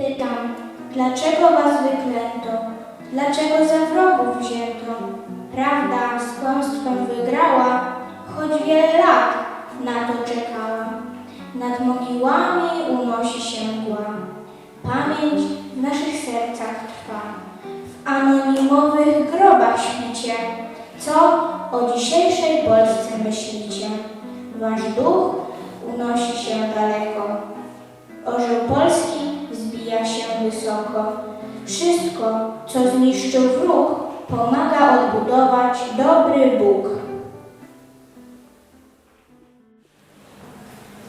Pytam, dlaczego was wyklęto? Dlaczego za wrogów wzięto? Prawda z kłamstwem wygrała, choć wiele lat na to czekała. Nad mogiłami unosi się mgła. Pamięć w naszych sercach trwa. W anonimowych grobach śpicie. Co o dzisiejszej Polsce myślicie? Wasz duch unosi się Wszystko, co zniszczył wróg, pomaga odbudować dobry Bóg.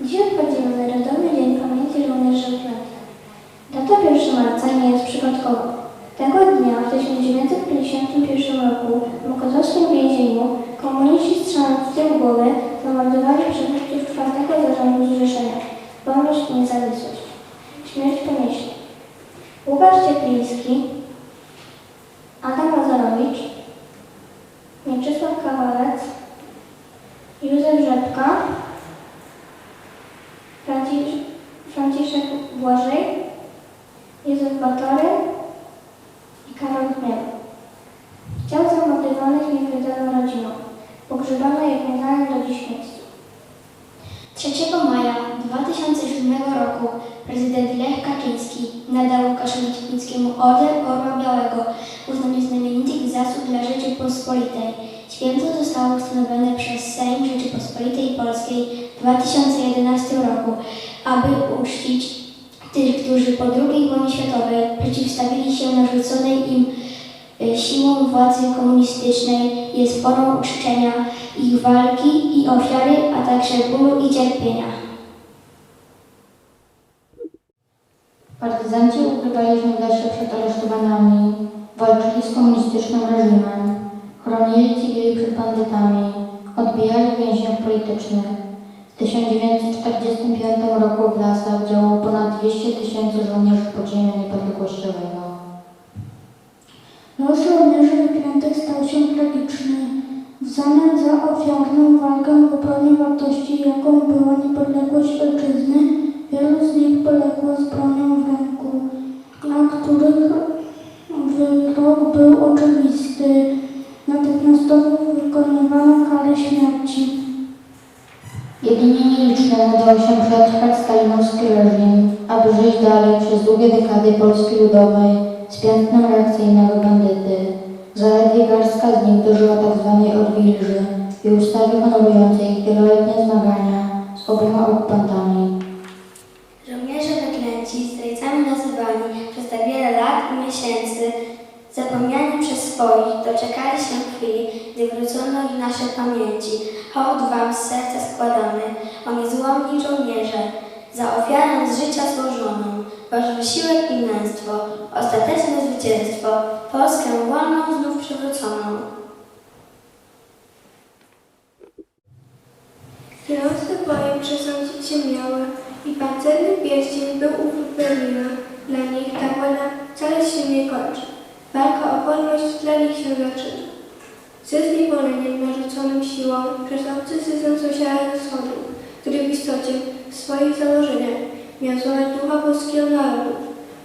Dziś obchodzimy Narodowy Dzień Pamięci Żołnierzy Wyklętych. Data 1 marca nie jest przypadkowa. Tego dnia w 1951 roku w Mokotowskim więzieniu komuniści strzelając w tył głowy zamordowali przywódców czwartego zarządu zrzeszenia Wolność i Niezawisłość. Franciszek Błażej, Józef Batory i Karol Chmiel. Ciał zamordowanych nie wydano rodzinom. Pogrzebano je w do dziś miejscu. 3 maja 2007 roku prezydent Lech Kaczyński nadał Łukaszowi Cieplińskiemu Order Orła Białego w uznaniu znamienitych zasług dla Rzeczypospolitej. Święto zostało ustanowione przez Sejm Rzeczypospolitej Polskiej w 2011 roku, aby uczcić tych, którzy po II wojnie światowej przeciwstawili się narzuconej im y, siłą władzy komunistycznej jest formą uczczenia ich walki i ofiary, a także bólu i cierpienia. Partyzanci ukrywali się przed aresztowaniami, walczyli z komunistycznym reżimem, chronili cywili przed bandytami, odbijali więźniów politycznych. W 1945 roku w lasach działało ponad 200 tysięcy żołnierzy podziemia niepodległościowego. Los żołnierzy wyklętych stał się tragiczny. W zamian za ofiarną walkę w obronie wartości, jaką była niepodległość ojczyzny, wielu z nich poległo z bronią w ręku, udało się przetrwać stalinowski reżim, aby żyć dalej przez długie dekady Polski Ludowej z piętnem reakcyjnego bandyty. Zaledwie garstka z nich dożyła tzw. odwilży i ustawy honorującej wieloletnie zmagania z obiema okupantami. Żołnierze wyklęci, zdrajcami nazywani przez tak wiele lat i miesięcy, zapomniani przez swoich, doczekali się chwili, gdy wrócono ich nasze pamięci. Hołd Wam z serca składamy, o niezłomni żołnierze, za ofiarę z życia złożoną, Wasz wysiłek i męstwo, ostateczne zwycięstwo, Polskę wolną znów przywróconą. Kierowcy bojem przesądzić się miały i pancerny pierścień był u. Dla nich ta wojna wcale się nie kończy. Walka o wolność dla nich się zaczyna. Ze zniewoleniem narzuconym siłą przez obcy system sąsiada który w istocie w swoich założeniach miał złamać ducha polskiego narodu.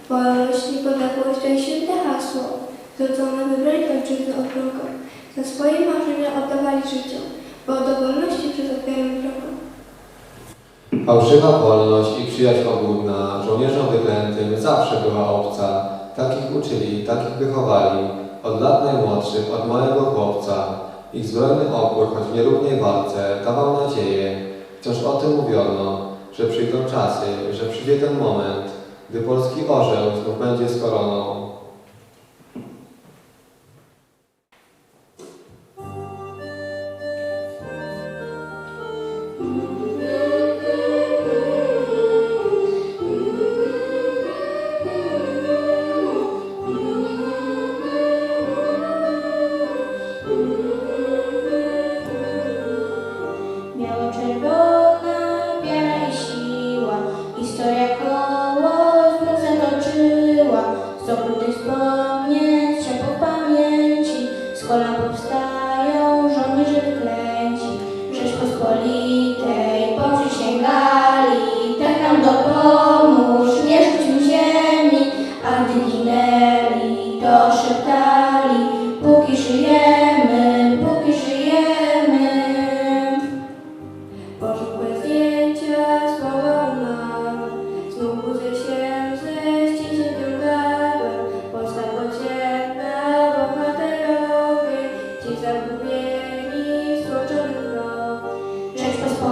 Wolność, niepodległość to święte hasło, zrodzone by bronić ojczyzny od wrogów. Za swoje marzenia oddawali życie, bo do wolności przez ofiarę wroga. Fałszywa wolność i przyjaźń obłudna żołnierzom wyklętym zawsze była obca. Takich uczyli, takich wychowali, od lat najmłodszych, od małego chłopca. Ich zbrojny opór, choć w nierównej walce, dawał nadzieję. Wciąż o tym mówiono, że przyjdą czasy, że przyjdzie ten moment, gdy polski orzeł znów będzie z koroną.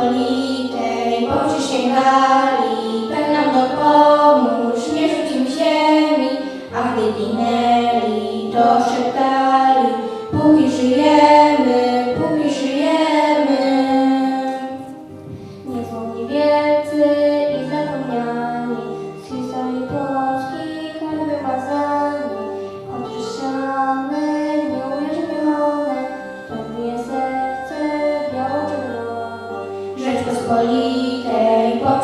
Rzeczypospolitej poprzysięgali, tak nam dopomóż, nie rzucim ziemi, a gdy ginę.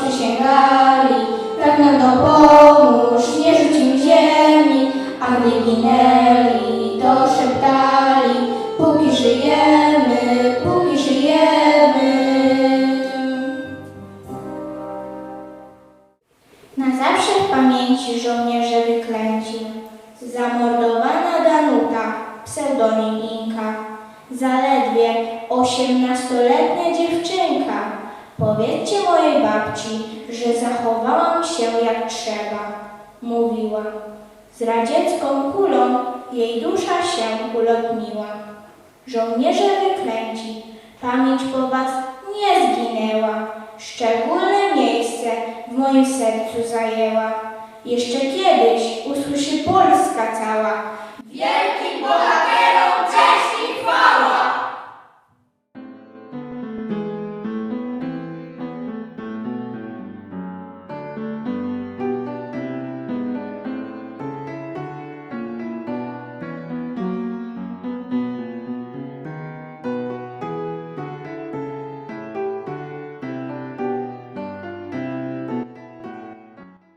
Poprzysięgali, tak nam dopomóż, nie rzuć im ziemi, a gdy ginęli, to szeptali, póki żyjemy, póki żyjemy. Na zawsze w pamięci żołnierze wyklęci, zamordowana Danuta, pseudonim Inka, zaledwie osiemnastoletnia dziewczynka. Powiedzcie mojej babci, że zachowałam się jak trzeba, mówiła. Z radziecką kulą jej dusza się ulotniła. Żołnierze wyklęci, pamięć po was nie zginęła. Szczególne miejsce w moim sercu zajęła. Jeszcze kiedyś usłyszy Polska cała. Wielkim bohaterem!